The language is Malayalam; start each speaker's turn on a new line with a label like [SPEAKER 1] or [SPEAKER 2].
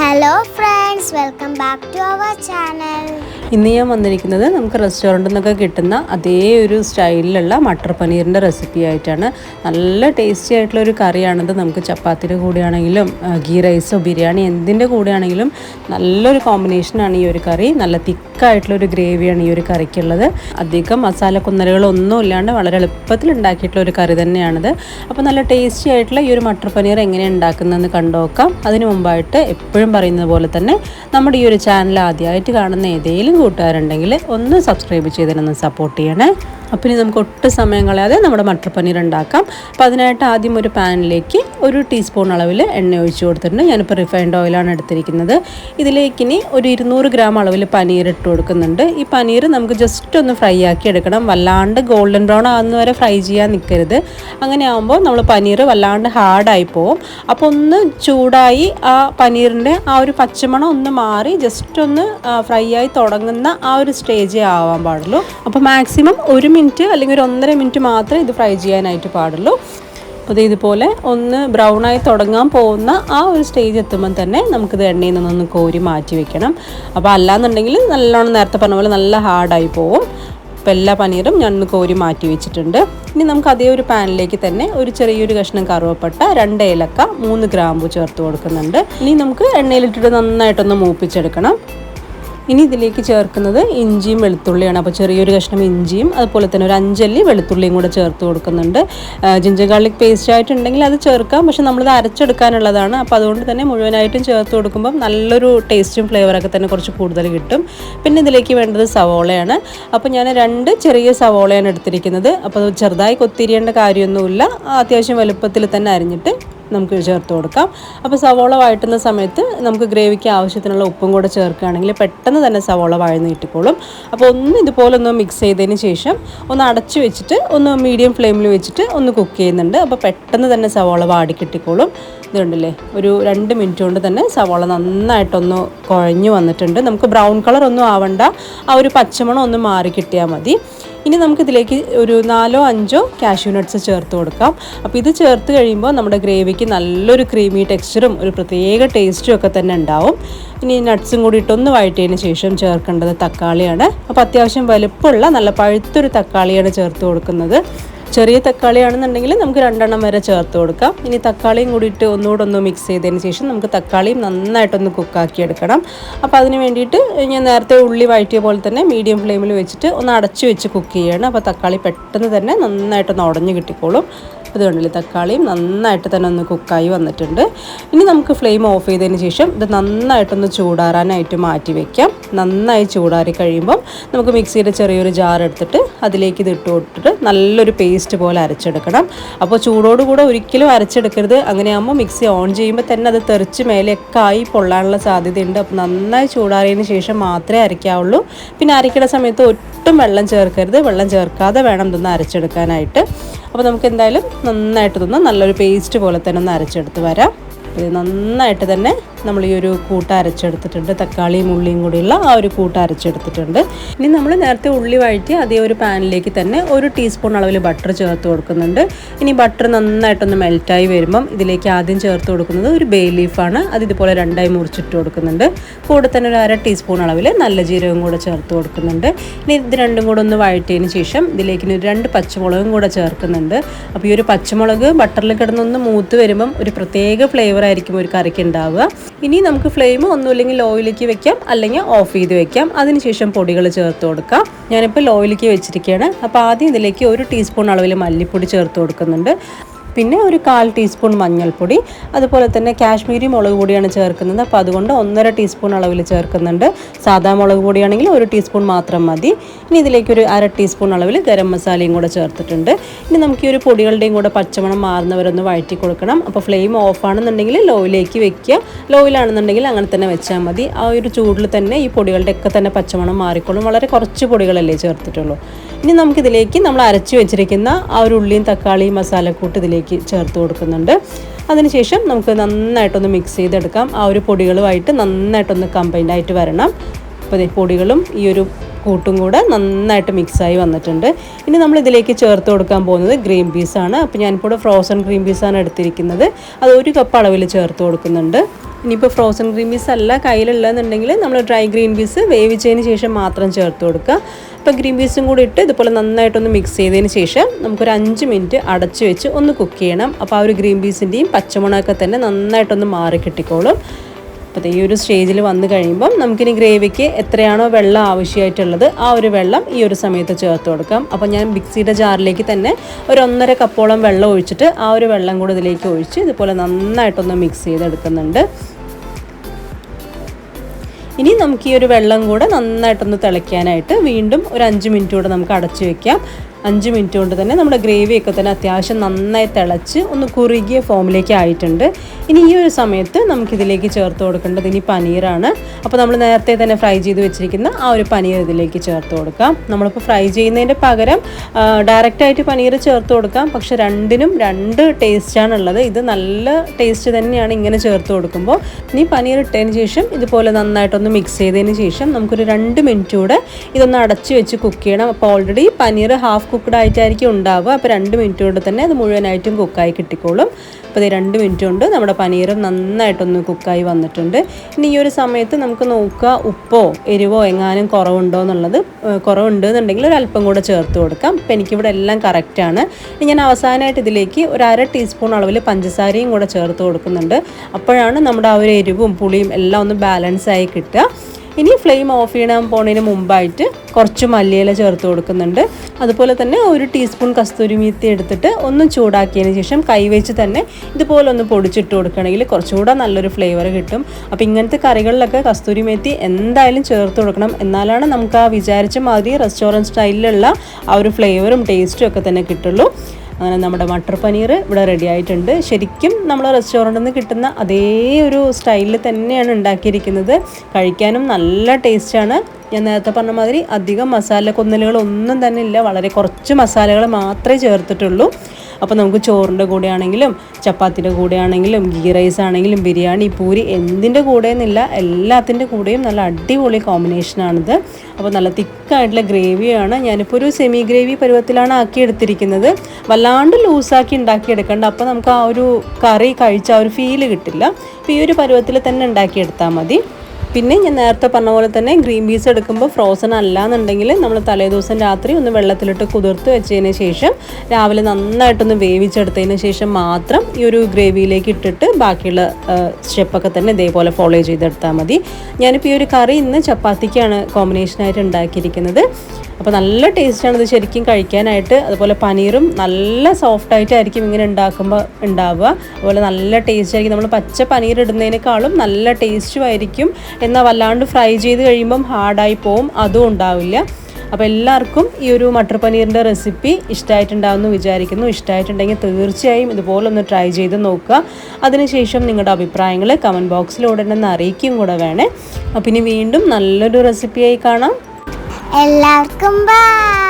[SPEAKER 1] Hello friends welcome back to our channel
[SPEAKER 2] ഇന്ന് ഞാൻ വന്നിരിക്കുന്നത് നമുക്ക് റെസ്റ്റോറന്റിൽ നിന്നൊക്കെ കിട്ടുന്ന അതേ ഒരു സ്റ്റൈലിലുള്ള മട്ടർ പനീറിന്റെ റെസിപ്പി ആയിട്ടാണ്. നല്ല ടേസ്റ്റി ആയിട്ടുള്ള ഒരു കറിയാണിത്. നമുക്ക് ചപ്പാത്തിന്റെ കൂടെയാണെങ്കിലും ഗീ റൈസോ ബിരിയാണി എന്തിന്റെ കൂടെയാണെങ്കിലും നല്ലൊരു കോമ്പിനേഷനാണ് ഈ ഒരു കറി. നല്ല തിക്കായിട്ടുള്ള ഒരു ഗ്രേവിയാണ് ഈ ഒരു കറിക്കുള്ളത്. അധികം മസാല കുന്നലുകളൊന്നും ഇല്ലാണ്ട് വളരെ എളുപ്പത്തിൽ ഉണ്ടാക്കിയിട്ടുള്ള ഒരു കറി തന്നെയാണിത്. അപ്പോൾ നല്ല ടേസ്റ്റി ആയിട്ടുള്ള ഈ ഒരു മട്ടർ പനീർ എങ്ങനെ ഉണ്ടാക്കുന്നതെന്ന് കണ്ടുനോക്കാം അതിന് മുമ്പായിട്ട് എപ്പോഴും പറയുന്നത് പോലെ തന്നെ നമ്മുടെ ഈ ഒരു ചാനൽ ആദ്യമായിട്ട് കാണുന്ന ഏതെങ്കിലും കൂട്ടുകാരുണ്ടെങ്കിൽ ഒന്ന് സബ്സ്ക്രൈബ് ചെയ്തതിനൊന്ന് സപ്പോർട്ട് ചെയ്യണേ. അപ്പോൾ ഇനി നമുക്ക് ഒട്ടും സമയം കളയാതെ നമ്മുടെ മട്ടർ പനീർ ഉണ്ടാക്കാം. അപ്പോൾ അതിനായിട്ട് ആദ്യം ഒരു പാനിലേക്ക് ഒരു ടീസ്പൂൺ അളവിൽ എണ്ണ ഒഴിച്ച് കൊടുത്തിട്ടുണ്ട്. ഞാനിപ്പോൾ റിഫൈൻഡ് ഓയിലാണ് എടുത്തിരിക്കുന്നത്. ഇതിലേക്ക് ഇനി ഒരു ഇരുന്നൂറ് ഗ്രാം അളവിൽ പനീർ ഇട്ട് കൊടുക്കുന്നുണ്ട്. ഈ പനീർ നമുക്ക് ജസ്റ്റ് ഒന്ന് ഫ്രൈ ആക്കി എടുക്കണം. വല്ലാണ്ട് ഗോൾഡൻ ബ്രൗൺ ആകുന്ന വരെ ഫ്രൈ ചെയ്യാൻ നിൽക്കരുത് അങ്ങനെ ആകുമ്പോൾ നമ്മൾ പനീർ വല്ലാണ്ട് ഹാർഡായി പോവും. അപ്പോൾ ഒന്ന് ചൂടായി ആ പനീറിന്റെ ആ ഒരു പച്ചമണം ഒന്ന് മാറി ജസ്റ്റ് ഒന്ന് ഫ്രൈ ആയി തുടങ്ങുന്ന ആ ഒരു സ്റ്റേജേ ആവാൻ പാടുള്ളൂ. അപ്പോൾ മാക്സിമം ഒരു മിനിറ്റ് അല്ലെങ്കിൽ ഒരു ഒന്നര മിനിറ്റ് മാത്രമേ ഇത് ഫ്രൈ ചെയ്യാനായിട്ട് പാടുള്ളൂ. ഇത് ഇതുപോലെ ഒന്ന് ബ്രൗൺ ആയി തുടങ്ങാൻ പോകുന്ന ആ ഒരു സ്റ്റേജ് എത്തുമ്പോൾ തന്നെ നമുക്കിത് എണ്ണയിൽ നിന്നൊന്ന് കോരി മാറ്റി വെക്കണം. അപ്പോൾ അല്ലാന്നുണ്ടെങ്കിൽ നല്ലോണം നേരത്തെ പറഞ്ഞ പോലെ നല്ല ഹാർഡായി പോവും. അപ്പോൾ എല്ലാ പനീറും ഞാൻ ഒന്ന് കോരി മാറ്റി വെച്ചിട്ടുണ്ട്. ഇനി നമുക്ക് അതേ ഒരു പാനിലേക്ക് തന്നെ ഒരു ചെറിയൊരു കഷ്ണം കറുവപ്പട്ട രണ്ട് ഏലക്ക മൂന്ന് ഗ്രാമ്പു ചേർത്ത് കൊടുക്കുന്നുണ്ട്. ഇനി നമുക്ക് എണ്ണയിലിട്ടിട്ട് നന്നായിട്ടൊന്ന് മൂപ്പിച്ചെടുക്കണം. ഇനി ഇതിലേക്ക് ചേർക്കുന്നത് ഇഞ്ചിയും വെളുത്തുള്ളിയാണ്. അപ്പോൾ ചെറിയൊരു കഷ്ണം ഇഞ്ചിയും അതുപോലെ തന്നെ ഒരു അഞ്ചല്ലി വെളുത്തുള്ളിയും കൂടെ ചേർത്ത് കൊടുക്കുന്നുണ്ട്. ജിഞ്ചർ ഗാർലിക് പേസ്റ്റ് ആയിട്ടുണ്ടെങ്കിൽ അത് ചേർക്കാം. പക്ഷെ നമ്മളിത് അരച്ചെടുക്കാനുള്ളതാണ്. അപ്പോൾ അതുകൊണ്ട് തന്നെ മുഴുവനായിട്ടും ചേർത്ത് കൊടുക്കുമ്പം നല്ലൊരു ടേസ്റ്റും ഫ്ലേവറൊക്കെ തന്നെ കുറച്ച് കൂടുതൽ കിട്ടും. പിന്നെ ഇതിലേക്ക് വേണ്ടത് സവോളയാണ്. അപ്പോൾ ഞാൻ രണ്ട് ചെറിയ സവോളയാണ് എടുത്തിരിക്കുന്നത്. അപ്പോൾ ചെറുതായി കൊത്തിരിയേണ്ട കാര്യമൊന്നുമില്ല. അത്യാവശ്യം വലുപ്പത്തിൽ തന്നെ അരിഞ്ഞിട്ട് നമുക്ക് ചേർത്ത് കൊടുക്കാം. അപ്പോൾ സവോള വഴറ്റുന്ന സമയത്ത് നമുക്ക് ഗ്രേവിക്ക് ആവശ്യത്തിനുള്ള ഉപ്പും കൂടെ ചേർക്കുകയാണെങ്കിൽ പെട്ടെന്ന് തന്നെ സവോള വഴന്ന് കിട്ടിക്കോളും. അപ്പോൾ ഒന്ന് ഇതുപോലെ ഒന്ന് മിക്സ് ചെയ്തതിന് ശേഷം ഒന്ന് അടച്ചു വെച്ചിട്ട് ഒന്ന് മീഡിയം ഫ്ലെയിമിൽ വെച്ചിട്ട് ഒന്ന് കുക്ക് ചെയ്യുന്നുണ്ട്. അപ്പോൾ പെട്ടെന്ന് തന്നെ സവോള വാടി കിട്ടിക്കോളും. ഇതുണ്ടല്ലേ? ഒരു രണ്ട് മിനിറ്റ് കൊണ്ട് തന്നെ സവോള നന്നായിട്ടൊന്ന് കുഴഞ്ഞു വന്നിട്ടുണ്ട്. നമുക്ക് ബ്രൗൺ കളർ ഒന്നും ആവണ്ട. ആ ഒരു പച്ചമണം ഒന്ന് മാറി കിട്ടിയാൽ മതി. ഇനി നമുക്കിതിലേക്ക് ഒരു നാലോ അഞ്ചോ കാഷ്യൂ നട്ട്സ് ചേർത്ത് കൊടുക്കാം. അപ്പോൾ ഇത് ചേർത്ത് കഴിയുമ്പോൾ നമ്മുടെ ഗ്രേവിക്ക് നല്ലൊരു ക്രീമി ടെക്സ്ചറും ഒരു പ്രത്യേക ടേസ്റ്റും ഒക്കെ തന്നെ ഉണ്ടാവും. ഇനി നട്ട്സും കൂടി ഇട്ടൊന്ന് വഴറ്റിയതിന് ശേഷം ചേർക്കേണ്ടത് തക്കാളിയാണ്. അപ്പോൾ അത്യാവശ്യം വലുപ്പമുള്ള നല്ല പഴുത്തൊരു തക്കാളിയാണ് ചേർത്ത് കൊടുക്കുന്നത്. ചെറിയ തക്കാളിയാണെന്നുണ്ടെങ്കിൽ നമുക്ക് രണ്ടെണ്ണം വരെ ചേർത്ത് കൊടുക്കാം. ഇനി തക്കാളിയും കൂടിയിട്ട് ഒന്നുകൂടെ ഒന്ന് മിക്സ് ചെയ്തതിന് ശേഷം നമുക്ക് തക്കാളിയും നന്നായിട്ടൊന്ന് കുക്കാക്കി എടുക്കണം. അപ്പോൾ അതിന് വേണ്ടിയിട്ട് ഞാൻ നേരത്തെ ഉള്ളി വഴറ്റിയ പോലെ തന്നെ മീഡിയം ഫ്ലെയിമിൽ വെച്ചിട്ട് ഒന്ന് അടച്ചു വെച്ച് കുക്ക് ചെയ്യണം. അപ്പോൾ തക്കാളി പെട്ടെന്ന് തന്നെ നന്നായിട്ടൊന്ന് ഉടഞ്ഞു കിട്ടിക്കോളും. അത് കണ്ടില്ലേ തക്കാളിയും നന്നായിട്ട് തന്നെ ഒന്ന് കുക്കായി വന്നിട്ടുണ്ട്. ഇനി നമുക്ക് ഫ്ലെയിം ഓഫ് ചെയ്തതിന് ശേഷം ഇത് നന്നായിട്ടൊന്ന് ചൂടാറാനായിട്ട് മാറ്റി വെക്കാം. നന്നായി ചൂടാറി കഴിയുമ്പം നമുക്ക് മിക്സിയുടെ ചെറിയൊരു ജാർ എടുത്തിട്ട് അതിലേക്ക് ഇത് ഇട്ട് കൊടുത്തിട്ട് നല്ലൊരു പേസ്റ്റ് പോലെ അരച്ചെടുക്കണം. അപ്പോൾ ചൂടോടുകൂടെ ഒരിക്കലും അരച്ചെടുക്കരുത്. അങ്ങനെയാകുമ്പോൾ മിക്സി ഓൺ ചെയ്യുമ്പോൾ തന്നെ അത് തെറിച്ച് മേലെയൊക്കെ ആയി പൊള്ളാനുള്ള സാധ്യതയുണ്ട്. അപ്പോൾ നന്നായി ചൂടാറിയതിന് ശേഷം മാത്രമേ അരയ്ക്കാവുള്ളൂ. പിന്നെ അരയ്ക്കുന്ന സമയത്ത് ഒട്ടും വെള്ളം ചേർക്കരുത്. വെള്ളം ചേർക്കാതെ വേണം ഇതൊന്ന് അരച്ചെടുക്കാനായിട്ട്. അപ്പോൾ നമുക്ക് എന്തായാലും നന്നായിട്ട് ഇതൊന്ന് നല്ലൊരു പേസ്റ്റ് പോലെ തന്നെ ഒന്ന് അരച്ചെടുത്ത് വരാം. ഇത് നന്നായിട്ട് തന്നെ നമ്മൾ ഈ ഒരു കൂട്ട അരച്ചെടുത്തിട്ടുണ്ട്. തക്കാളിയും ഉള്ളിയും കൂടിയുള്ള ആ ഒരു കൂട്ട അരച്ചെടുത്തിട്ടുണ്ട്. ഇനി നമ്മൾ നേരത്തെ ഉള്ളി വഴറ്റി അതേ ഒരു പാനിലേക്ക് തന്നെ ഒരു ടീസ്പൂൺ അളവിൽ ബട്ടർ ചേർത്ത് കൊടുക്കുന്നുണ്ട്. ഇനി ബട്ടർ നന്നായിട്ടൊന്ന് മെൽറ്റായി വരുമ്പം ഇതിലേക്ക് ആദ്യം ചേർത്ത് കൊടുക്കുന്നത് ഒരു ബേ ലീഫാണ്. അത് ഇതുപോലെ രണ്ടായി മുറിച്ചിട്ട് കൊടുക്കുന്നുണ്ട്. കൂടെ തന്നെ ഒരു അര ടീസ്പൂൺ അളവിൽ നല്ല ജീരകം കൂടെ ചേർത്ത് കൊടുക്കുന്നുണ്ട്. ഇനി ഇത് രണ്ടും കൂടെ ഒന്ന് വഴറ്റിയതിന് ശേഷം ഇതിലേക്ക് ഇനി രണ്ട് പച്ചമുളകും കൂടെ ചേർക്കുന്നുണ്ട്. അപ്പോൾ ഈ ഒരു പച്ചമുളക് ബട്ടറിൽ കിടന്നൊന്ന് മൂത്ത് വരുമ്പം ഒരു പ്രത്യേക ഫ്ലേവർ ആയിരിക്കും ഒരു കറിക്ക് ഉണ്ടാവുക. ഇനി നമുക്ക് ഫ്ലെയിം ഒന്നുമില്ലെങ്കിൽ ലോയിലേക്ക് വെക്കാം അല്ലെങ്കിൽ ഓഫ് ചെയ്ത് വെക്കാം. അതിനുശേഷം പൊടികൾ ചേർത്ത് കൊടുക്കാം. ഞാനിപ്പോൾ ലോയിലേക്ക് വെച്ചിരിക്കുകയാണ്. അപ്പോൾ ആദ്യം ഇതിലേക്ക് ഒരു ടീസ്പൂൺ അളവിൽ മല്ലിപ്പൊടി ചേർത്ത് കൊടുക്കുന്നുണ്ട്. പിന്നെ ഒരു കാൽ ടീസ്പൂൺ മഞ്ഞൾപ്പൊടി അതുപോലെ തന്നെ കാശ്മീരി മുളക് പൊടിയാണ് ചേർക്കുന്നത്. അപ്പോൾ അതുകൊണ്ട് ഒന്നര ടീസ്പൂൺ അളവിൽ ചേർക്കുന്നുണ്ട്. സാധാ മുളക് പൊടിയാണെങ്കിൽ ഒരു ടീസ്പൂൺ മാത്രം മതി. ഇനി ഇതിലേക്ക് ഒരു അര ടീസ്പൂൺ അളവിൽ ഗരം മസാലയും കൂടെ ചേർത്തിട്ടുണ്ട്. ഇനി നമുക്ക് ഈ ഒരു പൊടികളുടെയും കൂടെ പച്ചമണം മാറുന്നവരൊന്ന് വഴറ്റി കൊടുക്കണം. അപ്പോൾ ഫ്ലെയിം ഓഫ് ആണെന്നുണ്ടെങ്കിൽ ലോയിലേക്ക് വെക്കുക. ലോയിലാണെന്നുണ്ടെങ്കിൽ അങ്ങനെ തന്നെ വെച്ചാൽ മതി. ആ ഒരു ചൂടിൽ തന്നെ ഈ പൊടികളുടെയൊക്കെ തന്നെ പച്ചമണം മാറിക്കോളും. വളരെ കുറച്ച് പൊടികളല്ലേ ചേർത്തിട്ടുള്ളൂ. ഇനി നമുക്കിതിലേക്ക് നമ്മൾ അരച്ചു വെച്ചിരിക്കുന്ന ആ ഒരു ഉള്ളിയും തക്കാളിയും മസാലക്കൂട്ട് ഇതിലേക്ക് ചേർത്ത് കൊടുക്കുന്നുണ്ട്. അതിനുശേഷം നമുക്ക് നന്നായിട്ടൊന്ന് മിക്സ് ചെയ്തെടുക്കാം. ആ ഒരു പൊടികളുമായിട്ട് നന്നായിട്ടൊന്ന് കമ്പൈൻഡ് ആയിട്ട് വരണം. അപ്പോൾ പൊടികളും ഈ ഒരു കൂട്ടും കൂടെ നന്നായിട്ട് മിക്സായി വന്നിട്ടുണ്ട്. ഇനി നമ്മൾ ഇതിലേക്ക് ചേർത്ത് കൊടുക്കാൻ പോകുന്നത് ഗ്രീൻ പീസാണ് അപ്പോൾ ഞാനിപ്പോൾ ഫ്രോസൺ ഗ്രീൻ പീസാണ് എടുത്തിരിക്കുന്നത്. അത് ഒരു കപ്പ് അളവിൽ ചേർത്ത് കൊടുക്കുന്നുണ്ട്. ഇനിയിപ്പോൾ ഫ്രോസൺ ഗ്രീൻ പീസ് അല്ല കയ്യിലുള്ളതെന്നുണ്ടെങ്കിൽ നമ്മൾ ഡ്രൈ ഗ്രീൻ പീസ് വേവിച്ചതിന് ശേഷം മാത്രം ചേർത്ത് കൊടുക്കുക. അപ്പോൾ ഗ്രീൻ പീസും കൂടി ഇട്ട് ഇതുപോലെ നന്നായിട്ടൊന്ന് മിക്സ് ചെയ്തതിന് ശേഷം നമുക്കൊരു അഞ്ച് മിനിറ്റ് അടച്ച് വെച്ച് ഒന്ന് കുക്ക് ചെയ്യണം. അപ്പോൾ ആ ഒരു ഗ്രീൻ പീസിന്റെയും പച്ചമുളകൊക്കെ തന്നെ നന്നായിട്ടൊന്ന് മാറി കിട്ടിക്കോളും. അപ്പോൾ ഈ ഒരു സ്റ്റേജിൽ വന്നു കഴിയുമ്പം നമുക്കിനി ഗ്രേവിക്ക് എത്രയാണോ വെള്ളം ആവശ്യമായിട്ടുള്ളത് ആ ഒരു വെള്ളം ഈ ഒരു സമയത്ത് ചേർത്ത് കൊടുക്കാം. അപ്പോൾ ഞാൻ മിക്സിയുടെ ജാറിലേക്ക് തന്നെ ഒരു ഒന്നര കപ്പോളം വെള്ളം ഒഴിച്ചിട്ട് ആ ഒരു വെള്ളം കൂടെ ഇതിലേക്ക് ഒഴിച്ച് ഇതുപോലെ നന്നായിട്ടൊന്ന് മിക്സ് ചെയ്തെടുക്കുന്നുണ്ട്. ഇനി നമുക്ക് ഈ ഒരു വെള്ളം കൂടെ നന്നായിട്ടൊന്ന് തിളയ്ക്കാനായിട്ട് വീണ്ടും ഒരു അഞ്ച് മിനിറ്റ് കൂടെ നമുക്ക് അടച്ചു വെക്കാം. അഞ്ച് മിനിറ്റ് കൊണ്ട് തന്നെ നമ്മുടെ ഗ്രേവിയൊക്കെ തന്നെ അത്യാവശ്യം നന്നായി തിളച്ച് ഒന്ന് കുറുകിയ ഫോമിലേക്ക് ആയിട്ടുണ്ട്. ഇനി ഈ ഒരു സമയത്ത് നമുക്കിതിലേക്ക് ചേർത്ത് കൊടുക്കേണ്ടത് ഇനി പനീറാണ്. അപ്പോൾ നമ്മൾ നേരത്തെ തന്നെ ഫ്രൈ ചെയ്ത് വെച്ചിരിക്കുന്ന ആ ഒരു പനീർ ഇതിലേക്ക് ചേർത്ത് കൊടുക്കാം. നമ്മളിപ്പോൾ ഫ്രൈ ചെയ്യുന്നതിന്റെ പകരം ഡയറക്റ്റായിട്ട് പനീർ ചേർത്ത് കൊടുക്കാം. പക്ഷെ രണ്ടിനും രണ്ട് ടേസ്റ്റാണ് ഉള്ളത് ഇത് നല്ല ടേസ്റ്റ് തന്നെയാണ് ഇങ്ങനെ ചേർത്ത് കൊടുക്കുമ്പോൾ. ഇനി പനീർ ഇട്ടതിന് ശേഷം ഇതുപോലെ നന്നായിട്ടൊന്ന് മിക്സ് ചെയ്തതിന് ശേഷം നമുക്കൊരു രണ്ട് മിനിറ്റ് കൂടെ ഇതൊന്ന് അടച്ച് വെച്ച് കുക്ക് ചെയ്യണം. അപ്പോൾ ഓൾറെഡി പനീർ ഹാഫ് കുക്ക്ഡ് ആയിട്ടായിരിക്കും ഉണ്ടാവുക. അപ്പോൾ രണ്ട് മിനിറ്റ് കൊണ്ട് തന്നെ അത് മുഴുവനായിട്ടും കുക്കായി കിട്ടിക്കോളും. അപ്പോൾ ഇത് രണ്ട് മിനിറ്റ് കൊണ്ട് നമ്മുടെ പനീർ നന്നായിട്ടൊന്ന് കുക്കായി വന്നിട്ടുണ്ട്. ഇനി ഈ ഒരു സമയത്ത് നമുക്ക് നോക്കുക ഉപ്പോ എരിവോ എങ്ങാനും കുറവുണ്ടോ എന്നുള്ളത്. കുറവുണ്ട് എന്നുണ്ടെങ്കിൽ ഒരു അല്പം കൂടെ ചേർത്ത് കൊടുക്കാം. അപ്പോൾ എനിക്കിവിടെ എല്ലാം കറക്റ്റാണ് ഇനി ഞാൻ അവസാനമായിട്ട് ഇതിലേക്ക് ഒരു അര ടീസ്പൂൺ അളവിൽ പഞ്ചസാരയും കൂടെ ചേർത്ത് കൊടുക്കുന്നുണ്ട്. അപ്പോഴാണ് നമ്മുടെ ആ ഒരു എരിവും പുളിയും എല്ലാം ഒന്ന് ബാലൻസ് ആയി കിട്ടുക. ഇനി ഫ്ലെയിം ഓഫ് ചെയ്യണം പോണതിന് മുമ്പായിട്ട് കുറച്ച് മല്ലിയില ചേർത്ത് കൊടുക്കുന്നുണ്ട്. അതുപോലെ തന്നെ ഒരു ടീസ്പൂൺ കസ്തൂരി മീത്തി എടുത്തിട്ട് ഒന്ന് ചൂടാക്കിയതിന് ശേഷം കൈവച്ച് തന്നെ ഇതുപോലെ ഒന്ന് പൊടിച്ചിട്ട് കൊടുക്കുകയാണെങ്കിൽ കുറച്ചുകൂടെ നല്ലൊരു ഫ്ലേവർ കിട്ടും. അപ്പോൾ ഇങ്ങനത്തെ കറികളിലൊക്കെ കസ്തൂരി മേത്തി എന്തായാലും ചേർത്ത് കൊടുക്കണം. എന്നാലാണ് നമുക്ക് ആ വിചാരിച്ച മാതിരി റെസ്റ്റോറന്റ് സ്റ്റൈലിലുള്ള ആ ഒരു ഫ്ലേവറും ടേസ്റ്റും ഒക്കെ തന്നെ കിട്ടുള്ളൂ. അങ്ങനെ നമ്മുടെ മട്ടർ പനീർ ഇവിടെ റെഡി ആയിട്ടുണ്ട്. ശരിക്കും നമ്മൾ റെസ്റ്റോറന്റിൽ നിന്ന് കിട്ടുന്ന അതേ ഒരു സ്റ്റൈലിൽ തന്നെയാണ് ഉണ്ടാക്കിയിരിക്കുന്നത്. കഴിക്കാനും നല്ല ടേസ്റ്റാണ് ഞാൻ നേരത്തെ പറഞ്ഞ മാതിരി അധികം മസാല കൊന്നലുകളൊന്നും തന്നെ ഇല്ല. വളരെ കുറച്ച് മസാലകൾ മാത്രമേ ചേർത്തിട്ടുള്ളൂ. അപ്പോൾ നമുക്ക് ചോറിന്റെ കൂടെ ആണെങ്കിലും ചപ്പാത്തിന്റെ കൂടെ ആണെങ്കിലും ഗീ റൈസ് ആണെങ്കിലും ബിരിയാണി പൂരി എന്തിന്റെ കൂടെയെന്നില്ല എല്ലാത്തിന്റെ കൂടെയും നല്ല അടിപൊളി കോമ്പിനേഷനാണിത് അപ്പോൾ നല്ല തിക്കായിട്ടുള്ള ഗ്രേവിയാണ്. ഞാനിപ്പോൾ ഒരു സെമി ഗ്രേവി പരുവത്തിലാണ് ആക്കി എടുത്തിരിക്കുന്നത് വല്ലാണ്ട് ലൂസാക്കി ഉണ്ടാക്കിയെടുക്കേണ്ട. അപ്പോൾ നമുക്ക് ആ ഒരു കറി കഴിച്ച ആ ഒരു ഫീൽ കിട്ടില്ല. അപ്പോൾ ഈ ഒരു പരുവത്തിൽ തന്നെ ഉണ്ടാക്കിയെടുത്താൽ മതി. പിന്നെ ഞാൻ നേരത്തെ പറഞ്ഞ പോലെ തന്നെ ഗ്രീൻ പീസ് എടുക്കുമ്പോൾ ഫ്രോസൺ അല്ല എന്നുണ്ടെങ്കിൽ നമ്മൾ തലേദിവസം രാത്രി ഒന്ന് വെള്ളത്തിലിട്ട് കുതിർത്ത് വെച്ചതിന് ശേഷം രാവിലെ നന്നായിട്ടൊന്ന് വേവിച്ചെടുത്തതിന് ശേഷം മാത്രം ഈ ഒരു ഗ്രേവിയിലേക്ക് ഇട്ടിട്ട് ബാക്കിയുള്ള സ്റ്റെപ്പൊക്കെ തന്നെ ഇതേപോലെ ഫോളോ ചെയ്തെടുത്താൽ മതി. ഞാനിപ്പോൾ ഈ ഒരു കറി ഇന്ന് ചപ്പാത്തിക്കാണ് കോമ്പിനേഷനായിട്ട് ഉണ്ടാക്കിയിരിക്കുന്നത്. അപ്പോൾ നല്ല ടേസ്റ്റാണ് ഇത് ശരിക്കും കഴിക്കാനായിട്ട്. അതുപോലെ പനീറും നല്ല സോഫ്റ്റ് ആയിട്ടായിരിക്കും ഇങ്ങനെ ഉണ്ടാക്കുമ്പോൾ ഉണ്ടാവുക. അതുപോലെ നല്ല ടേസ്റ്റ് ആയിരിക്കും. നമ്മൾ പച്ച പനീർ ഇടുന്നതിനേക്കാളും നല്ല ടേസ്റ്റും ആയിരിക്കും. എന്നാൽ വല്ലാണ്ട് ഫ്രൈ ചെയ്ത് കഴിയുമ്പം ഹാർഡായി പോവും. അതും ഉണ്ടാവില്ല. അപ്പോൾ എല്ലാവർക്കും ഈ ഒരു മട്ടർ പനീറിന്റെ റെസിപ്പി ഇഷ്ടമായിട്ടുണ്ടാവുമെന്ന് വിചാരിക്കുന്നു. ഇഷ്ടമായിട്ടുണ്ടെങ്കിൽ തീർച്ചയായും ഇതുപോലെ ഒന്ന് ട്രൈ ചെയ്ത് നോക്കുക. അതിനുശേഷം നിങ്ങളുടെ അഭിപ്രായങ്ങൾ കമന്റ് ബോക്സിലൂടെ തന്നെ അറിയിക്കും കൂടെ വേണേ. അപ്പം ഇനി വീണ്ടും നല്ലൊരു റെസിപ്പിയായി കാണാം.
[SPEAKER 1] എല്ലാവർക്കും ബൈ